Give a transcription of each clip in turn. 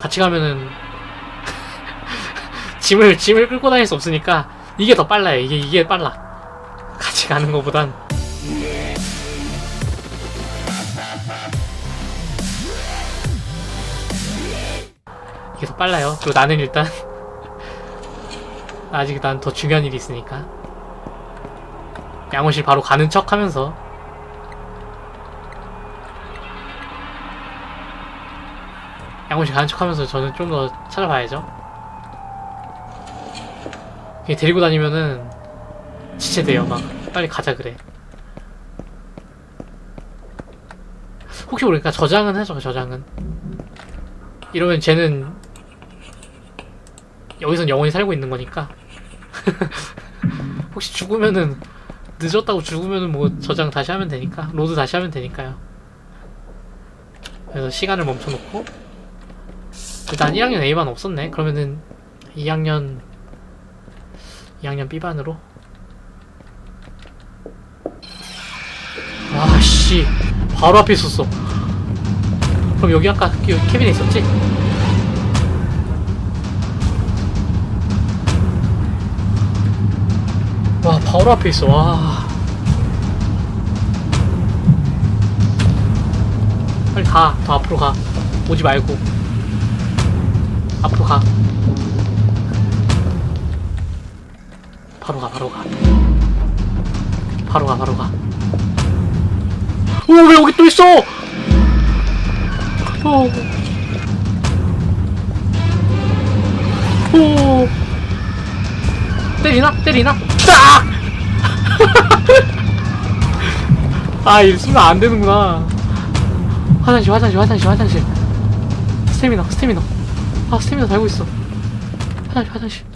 같이 가면은 짐을 짐을 끌고 다닐 수 없으니까 이게 더 빨라요. 이게 이게 빨라. 같이 가는 것보단 이게 더 빨라요. 그리고 나는 일단 아직 난 더 중요한 일이 있으니까 양호실 바로 가는 척하면서 양호실 가는 척하면서 저는 좀 더 찾아봐야죠. 데리고 다니면은 지체돼요. 막 빨리 가자 그래. 혹시 모르니까 저장은 하죠. 저장은. 이러면 쟤는 여기선 영원히 살고 있는 거니까. 혹시 죽으면은 늦었다고 죽으면은 뭐 저장 다시 하면 되니까 로드 다시 하면 되니까요. 그래서 시간을 멈춰놓고 일단 1학년 A반 없었네. 그러면은 2학년 2학년 B반으로 아씨 바로 앞에 있었어. 그럼 여기 아까 여기 캐빈에 있었지? 와 바로 앞에 있어 와 빨리 가 더 앞으로 가 오지 말고 앞으로 가 바로 가 바로 가 바로 가 바로 가오왜 여기 또 있어 오. 오. 때리나? 때리나? 딱! 아, 이거 쓰면 안 되는구나. 화장실, 화장실, 화장실, 화장실. 스태미너, 스태미너. 아, 스태미너 달고 있어. 화장실, 화장실.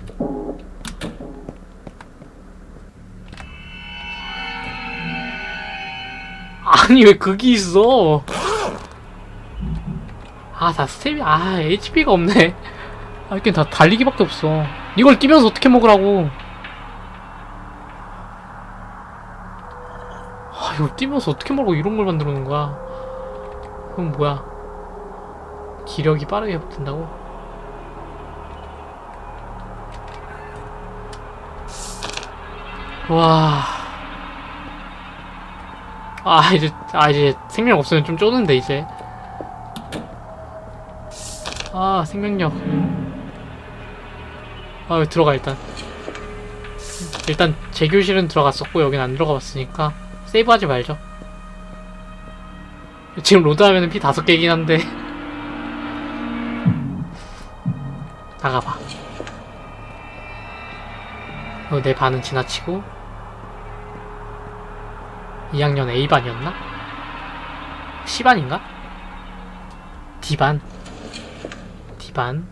아니, 왜 거기 있어? 아, 다 스태미, 아, HP가 없네. 아, 이게 다 달리기밖에 없어. 이걸 뛰면서 어떻게 먹으라고. 아, 이걸 뛰면서 어떻게 먹고 이런 걸 만들어 놓은 거야. 그럼 뭐야. 기력이 빠르게 회복된다고? 와. 아, 이제, 아, 이제 생명 없으면 좀 쪼는데, 이제. 아, 생명력. 아, 여기 들어가, 일단. 일단, 제 교실은 들어갔었고, 여긴 안 들어가 봤으니까, 세이브하지 말죠. 지금 로드 하면은 피 다섯 개긴 한데. 나가봐. 어, 내 반은 지나치고, 2학년 A반이었나? C반인가? D반. D반.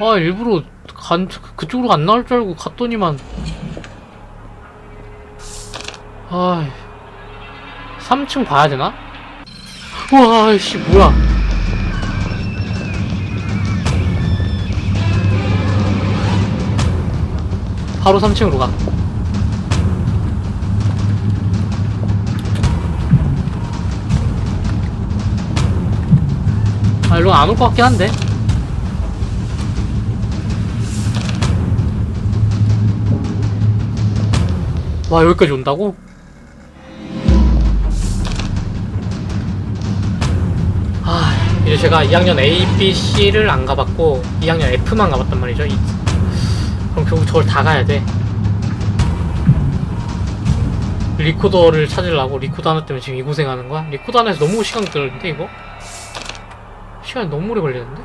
아, 일부러 간, 그쪽으로 안 나올 줄 알고 갔더니만. 아, 3층 봐야 되나? 우와, 씨, 뭐야. 바로 3층으로 가. 아, 일로 안 올 것 같긴 한데. 와, 여기까지 온다고? 아, 이제 제가 2학년 A, B, C를 안 가봤고 2학년 F만 가봤단 말이죠. 이- 그럼 결국 저걸 다 가야 돼. 리코더를 찾으려고 리코더 하나 때문에 지금 이 고생하는 거야? 리코더 하나에서 너무 시간 걸리는데 이거? 시간이 너무 오래 걸리는데?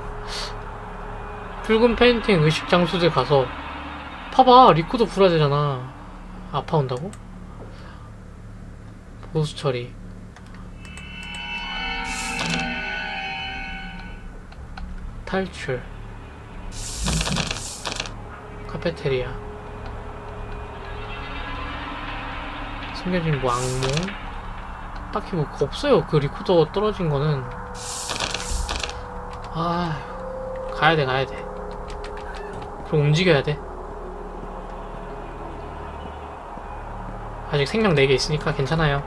붉은 페인팅 의식 장소들 가서 봐봐 리코더 불어야 되잖아 아파 온다고? 보수 처리 탈출 카페테리아. 숨겨진 뭐 악몽. 딱히 뭐 없어요. 그 리코더 떨어진 거는. 아 가야돼 가야돼. 그럼 움직여야 돼. 아직 생명 4개 있으니까 괜찮아요.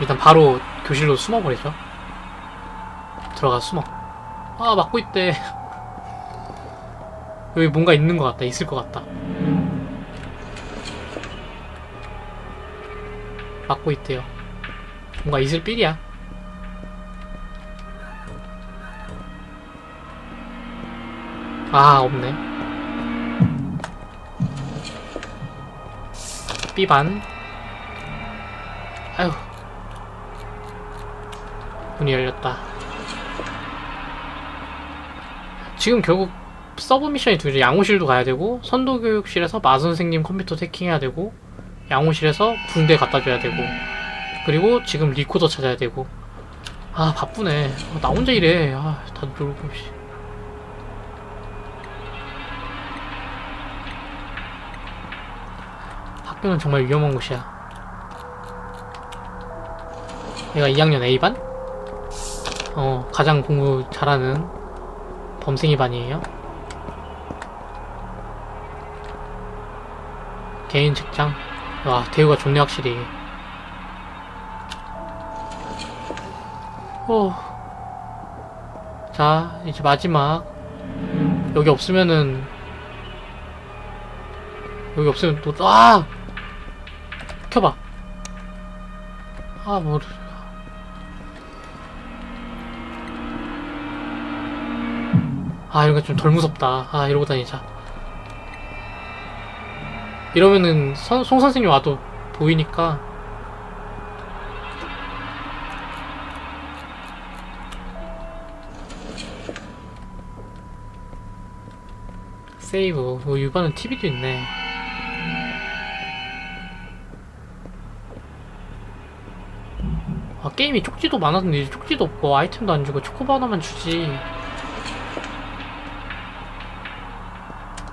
일단 바로 교실로 숨어버리죠. 들어가 숨어. 아, 막고 있대. 여기 뭔가 있는 것 같다. 있을 것 같다. 막고 있대요. 뭔가 있을 삘이야. 아, 없네. 삐반. 아휴. 문이 열렸다. 지금 결국 서브 미션이 두 개. 양호실도 가야 되고, 선도 교육실에서 마 선생님 컴퓨터 해킹해야 되고, 양호실에서 붕대 갖다 줘야 되고, 그리고 지금 리코더 찾아야 되고. 아, 바쁘네. 아, 나 혼자 일해. 아, 다 놀고, 씨. 학교는 정말 위험한 곳이야. 내가 2학년 A반? 어, 가장 공부 잘하는 범생이 반이에요. 개인 책장. 와, 대우가 좋네, 확실히. 오. 자, 이제 마지막. 여기 없으면은, 여기 없으면 또, 아! 켜봐. 아, 뭐. 아, 이런 거좀덜 무섭다. 아, 이러고 다니자. 이러면은 선, 송 선생님 와도 보이니까. 세이브. 어, 유반은 TV도 있네. 아, 게임이 쪽지도 많았는데 이제 쪽지도 없고 아이템도 안 주고 초코바 하나만 주지.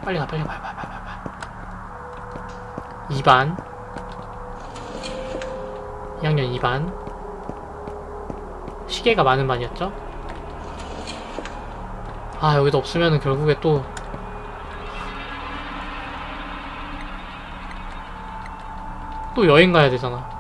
빨리 가, 빨리 가, 빨리 가. 2반. 2학년 2반. 시계가 많은 반이었죠? 아, 여기도 없으면은 결국에 또. 또 여행 가야 되잖아.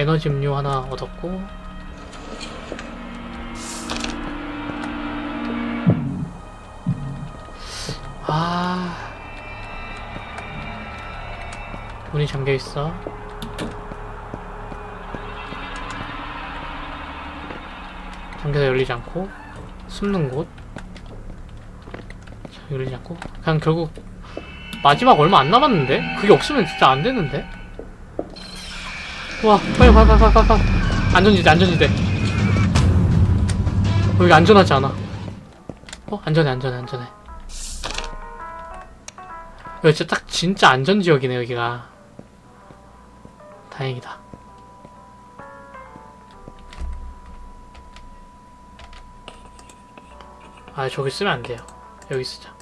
에너지 음료 하나 얻었고. 아. 문이 잠겨 있어. 잠겨서 열리지 않고 숨는 곳. 자, 열리지 않고. 그냥 결국 마지막 얼마 안 남았는데? 그게 없으면 진짜 안 되는데 와 빨리 빨리 빨리 빨리 빨리 안전지대 안전지대. 어, 여기 안전하지 않아. 어 안전해 안전해 안전해. 여기 진짜 딱 진짜 안전지역이네 여기가. 다행이다. 아 저기 쓰면 안 돼요. 여기 쓰자.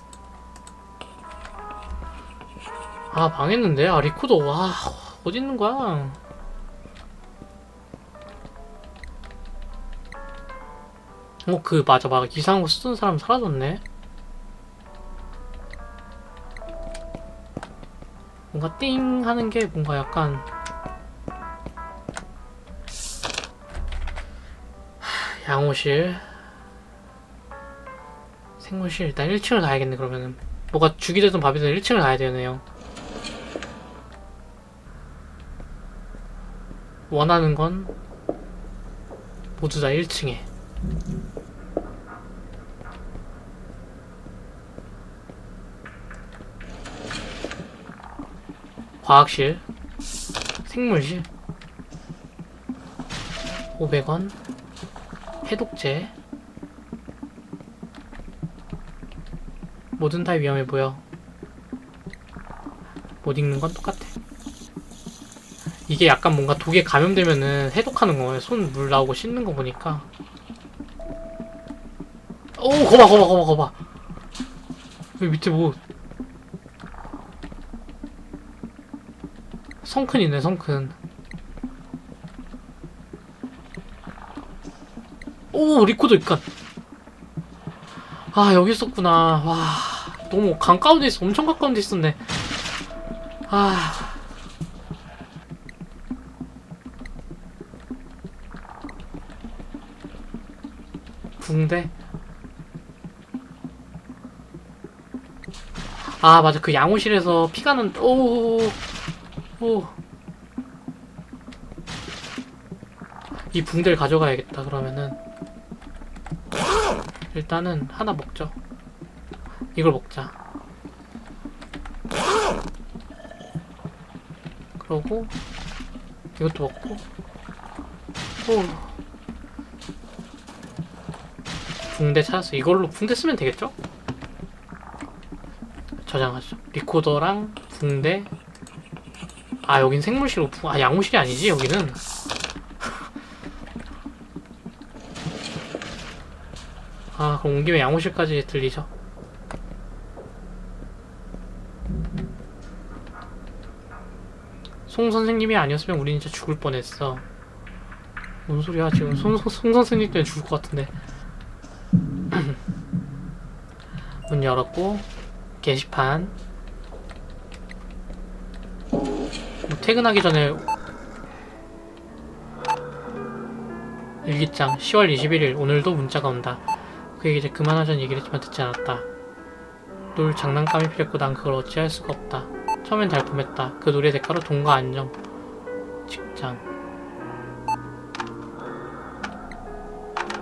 아 망했는데? 아 리코더 와 어디 있는 거야 어, 그, 맞아, 맞아. 이상한 거 쓰던 사람 사라졌네. 뭔가 띵 하는 게 뭔가 약간. 하, 양호실. 생물실. 일단 1층을 가야겠네, 그러면은. 뭐가 죽이 되든 밥이 되든 1층을 가야 되네요. 원하는 건 모두 다 1층에. 과학실, 생물실, 500원, 해독제, 뭐든 다 위험해 보여. 못 읽는 건 똑같아. 이게 약간 뭔가 독에 감염되면은 해독하는 거예요. 손 물 나오고 씻는 거 보니까. 오, 거봐, 거봐, 거봐, 거봐. 여기 밑에 뭐. 성큰 오오 리코더 입간. 아 여기 있었구나. 와 너무 가까운 데 있어 엄청 가까운 데 있었네. 아. 붕대 아 맞아. 그 양호실에서 피가 난 오오오 이 붕대를 가져가야겠다 그러면은. 일단은 하나 먹죠. 이걸 먹자. 그러고 이것도 먹고. 오. 붕대 찾았어. 이걸로 붕대 쓰면 되겠죠? 저장하죠. 리코더랑 붕대. 아 여긴 생물실로 부... 아 양호실이 아니지 여기는? 아 그럼 온 김에 양호실까지 들리죠? 송 선생님이 아니었으면 우린 진짜 죽을 뻔했어. 뭔 소리야 지금. 송, 송, 송 선생님 때문에 죽을 것 같은데. 문 열었고 게시판. 뭐 퇴근하기 전에 일기장 10월 21일 오늘도 문자가 온다. 그에게 이제 그만하자는 얘기를 했지만 듣지 않았다. 놀 장난감이 필요했고 난 그걸 어찌할 수가 없다. 처음엔 달콤했다. 그 놀이의 대가로 돈과 안정 직장.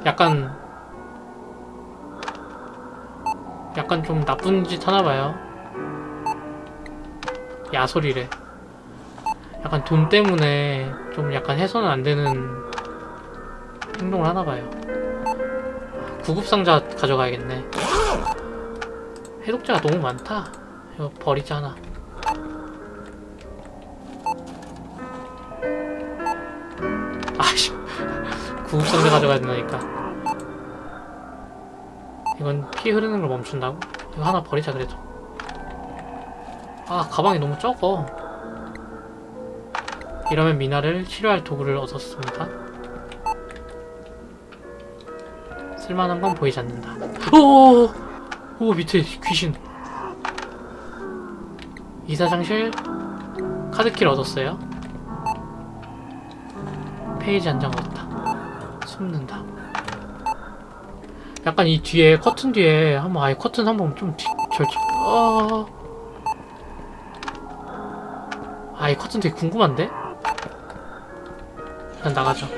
약간 약간 좀 나쁜 짓 하나봐요. 야소리래. 약간 돈 때문에 좀 약간 해서는 안 되는 행동을 하나봐요. 구급상자 가져가야겠네. 해독제가 너무 많다. 이거 하나. 아씨. 구급상자 가져가야 된다니까 이건 피 흐르는 걸 멈춘다고? 이거 하나 버리자 그래도. 아 가방이 너무 적어. 이러면 미나를 치료할 도구를 얻었습니다. 쓸만한 건 보이지 않는다. 오오오 오 밑에 귀신. 이사장실 카드키를 얻었어요. 페이지 한 장 얻었다. 숨는다 약간 이 뒤에 커튼 뒤에 한번 아예 커튼 한번 좀 절집 어... 아이 커튼 되게 궁금한데? 일단 나가죠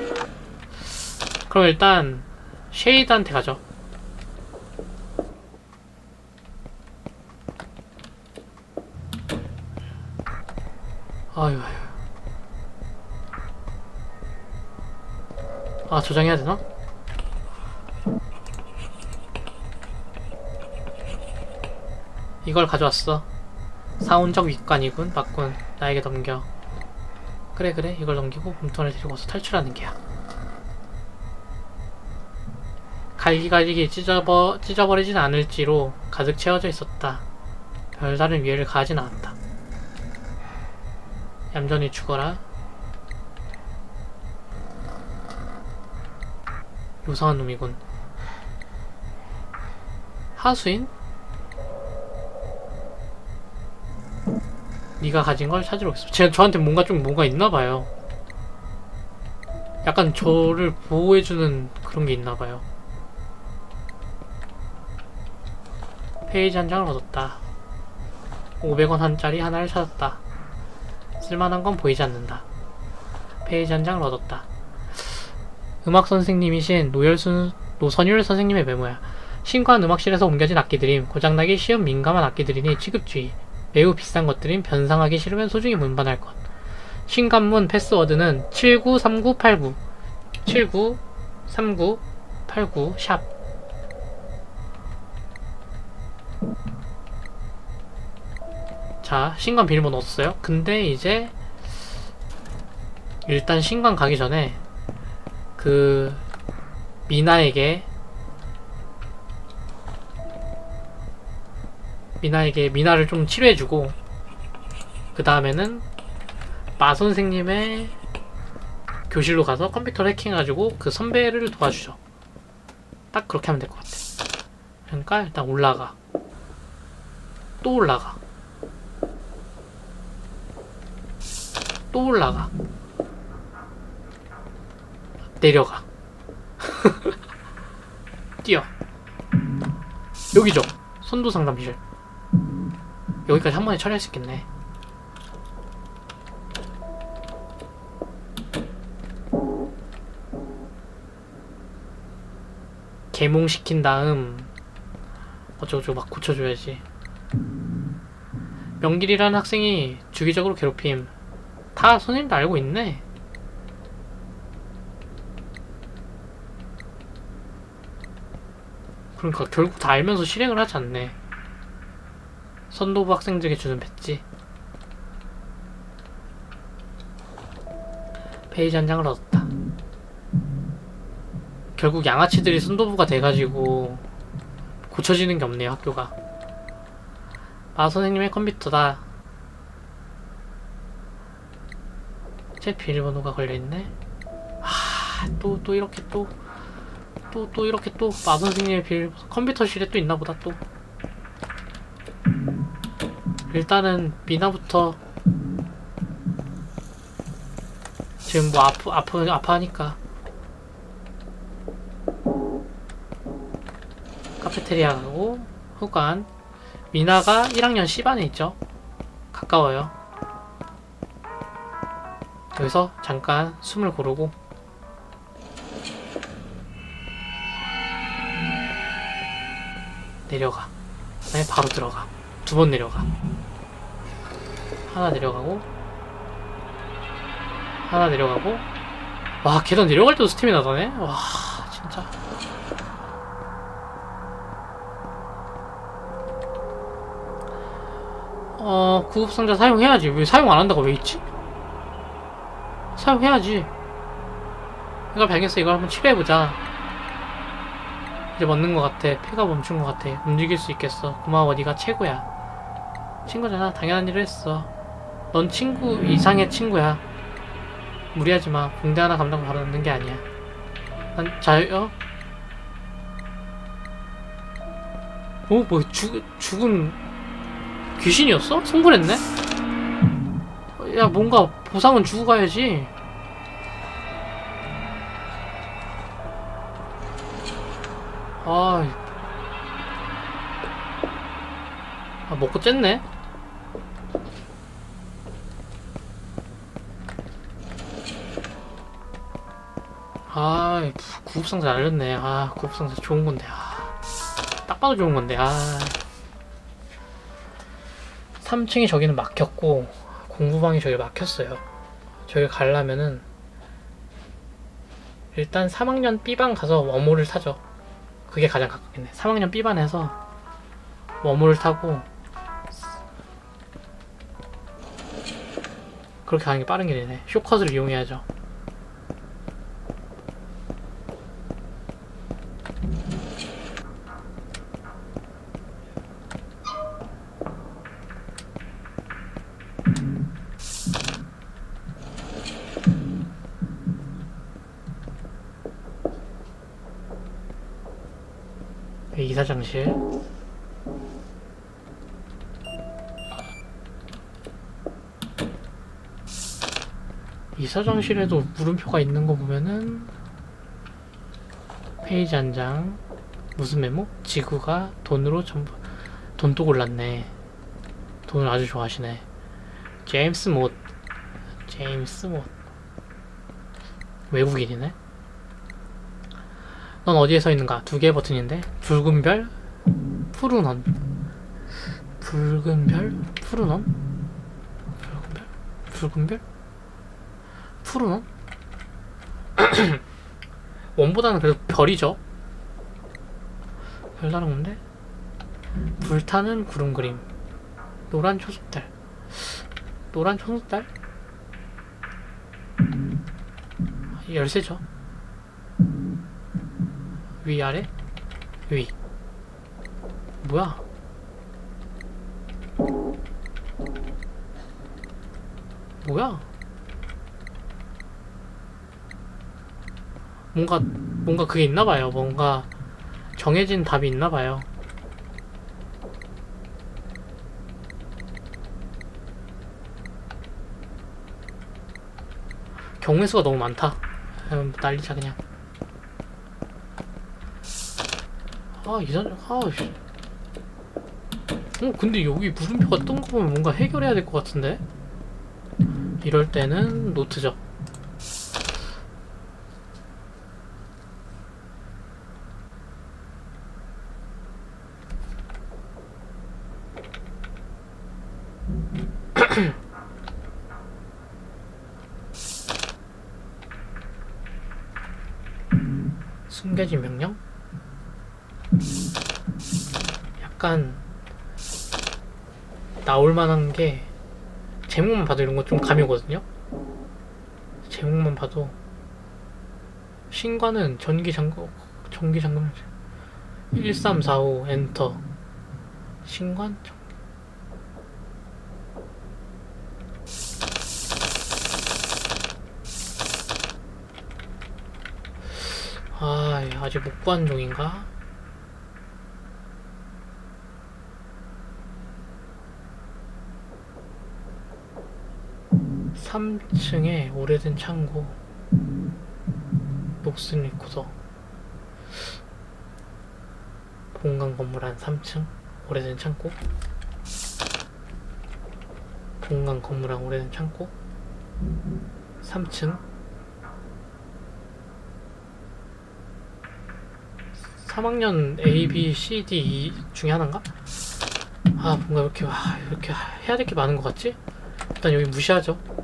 그럼 일단 쉐이드한테 가죠 아유 아유 아 저장해야 되나? 이걸 가져왔어. 사원적 윗관이군. 맞군. 나에게 넘겨. 그래 그래 이걸 넘기고 몸통을 데리고 와서 탈출하는 게야. 갈기갈기 찢어버, 찢어버리진 않을지로 가득 채워져 있었다. 별다른 위해를 가하진 않았다. 얌전히 죽어라. 요상한 놈이군. 하수인? 네가 가진 걸 찾으러 오겠어. 제 저한테 뭔가 좀 뭔가 있나 봐요. 약간 저를 보호해주는 그런 게 있나 봐요. 페이지 한 장을 얻었다. 500원 한짜리 하나를 찾았다. 쓸만한 건 보이지 않는다. 페이지 한 장을 얻었다. 음악 선생님이신 노열순 노선율 선생님의 메모야. 신관 음악실에서 옮겨진 악기들임 고장나기 쉬운 민감한 악기들이니 취급주의. 매우 비싼 것들인 변상하기 싫으면 소중히 운반할 것. 신관문 패스워드는 793989 793989 샵. 자, 신관 비밀번호 얻었어요. 근데 이제 일단 신관 가기 전에 그 미나에게 미나에게 미나를 좀 치료해주고 그 다음에는 마 선생님의 교실로 가서 컴퓨터를 해킹해가지고 그 선배를 도와주죠. 딱 그렇게 하면 될 것 같아. 그러니까 일단 올라가. 또 올라가. 또 올라가. 내려가. 뛰어. 여기죠. 선도 상담실. 여기까지 한 번에 처리할 수 있겠네. 개몽시킨 다음 어쩌고저쩌고 막 고쳐줘야지. 명길이라는 학생이 주기적으로 괴롭힘. 다 선생님도 알고 있네. 그러니까 결국 다 알면서 실행을 하지 않네. 선도부 학생들에게 주는 배지. 페이지 한 장을 얻었다. 결국 양아치들이 선도부가 돼가지고 고쳐지는 게 없네요 학교가. 마 선생님의 컴퓨터다. 제 비밀번호가 걸려있네. 아, 또, 또 이렇게 또, 또, 또 이렇게 또, 마 선생님의 비밀, 컴퓨터실에 또 있나 보다 또. 일단은 미나부터 지금 뭐 아프 아프 아파하니까. 카페테리아 가고 후관 미나가 1학년 C반에 있죠. 가까워요. 여기서 잠깐 숨을 고르고. 내려가. 그 다음에 바로 들어가 두 번 내려가. 하나 내려가고 하나 내려가고. 와 계단 내려갈 때도 스태미나 나네? 와 진짜. 어 구급상자 사용해야지. 왜 사용 안 한다고? 왜 있지? 사용해야지. 이걸 발견했어. 이걸 한번 치료해보자. 이제 맞는 것 같아. 피가 멈춘 것 같아. 움직일 수 있겠어. 고마워. 네가 최고야 친구잖아. 당연한 일을 했어. 넌 친구 이상의 친구야. 무리하지 마. 붕대 하나 감당 바로 넣는 게 아니야. 난 자요 어? 뭐 죽, 죽은 귀신이었어? 성불했네? 야 뭔가 보상은 주고 가야지. 아, 아 먹고 쨌네 아 구급상자 알렸네. 아 구급상자 좋은 건데. 아, 딱 봐도 좋은 건데. 아. 3층이 저기는 막혔고 공부방이 저기 막혔어요. 저기 가려면은 일단 3학년 B반 가서 워몰을 타죠. 그게 가장 가깝겠네 3학년 B반에서 워몰을 타고 그렇게 가는 게 빠른 길이네. 쇼컷을 이용해야죠 이사장실. 이사장실에도 물음표가 있는 거 보면은 페이지 한 장 무슨 메모? 지구가 돈으로 전부 돈도 골랐네. 돈을 아주 좋아하시네. 제임스 못 제임스 못. 외국인이네 넌 어디에 서 있는가? 두 개의 버튼인데 붉은 별, 푸른 원. 붉은 별, 푸른 원. 붉은 별, 붉은 별, 푸른 원. 원보다는 그래도 별이죠. 별다른 건데 불타는 구름 그림, 노란 초속달, 노란 초속달. 열쇠죠. 위아래? 위. 뭐야? 뭐야? 뭔가 뭔가 그게 있나봐요. 뭔가 정해진 답이 있나 봐요. 경우의 수가 너무 많다. 음, 날리자 그냥. 아 이상 아. 씨. 어 근데 여기 물음표가 뜬 거 보면 뭔가 해결해야 될 것 같은데. 이럴 때는 노트죠. 숨겨진 명령? 약간 게 제목만 봐도 이런 거 좀 감이 오거든요. 제목만 봐도. 신관은 전기 잠금 전기 잠금. 1345 엔터. 신관 전- 아 아직 못 구한 중인가? 삼층에 오래된 창고 녹슨 리코더 본관 건물 한 3층 오래된 창고 본관 건물 한 오래된 창고 3층 3학년 A, B, C, D E 중에 하나인가? 아 뭔가 이렇게 와, 이렇게 해야 될 게 많은 것 같지? 일단 여기 무시하죠.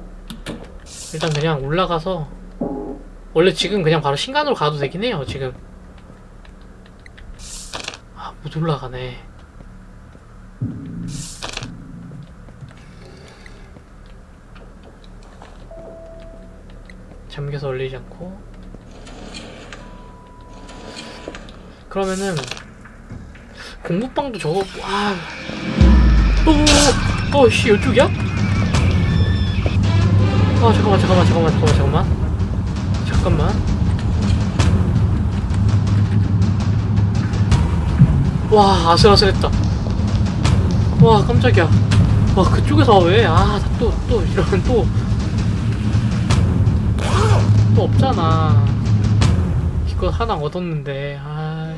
일단 그냥 올라가서 원래 지금 그냥 바로 신간으로 가도 되긴 해요. 지금 아 못 올라가네. 잠겨서 올리지 않고 그러면은 공부방도 저거 와 오, 어씨 이쪽이야? 아 잠깐만 잠깐만 잠깐만 잠깐만 잠깐만. 잠깐만. 와 아슬아슬했다. 와 깜짝이야. 와 그쪽에서 왜아또 또 이런 또. 또 없잖아. 이거 하나 얻었는데. 아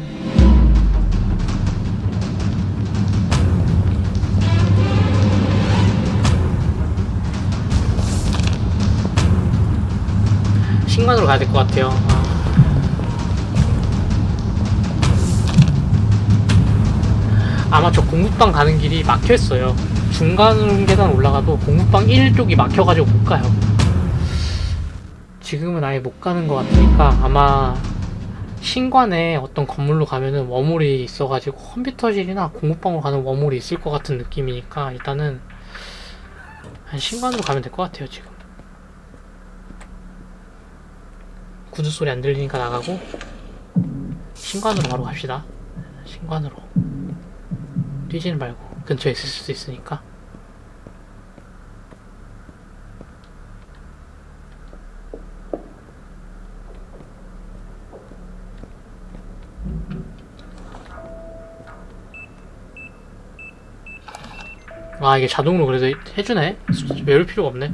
신관으로 가야 될 것 같아요. 아. 아마 저 공국방 가는 길이 막혀 있어요. 중간 계단 올라가도 공국방 1 쪽이 막혀가지고 못 가요. 지금은 아예 못 가는 것 같으니까 아마 신관에 어떤 건물로 가면은 워물이 있어가지고 컴퓨터실이나 공국방으로 가는 워물이 있을 것 같은 느낌이니까 일단은 한 신관으로 가면 될 것 같아요 지금. 구두 소리 안 들리니까 나가고 신관으로 바로 갑시다. 신관으로 뛰지는 말고 근처에 있을 수도 있으니까. 아 이게 자동으로 그래도 해주네? 외울 필요가 없네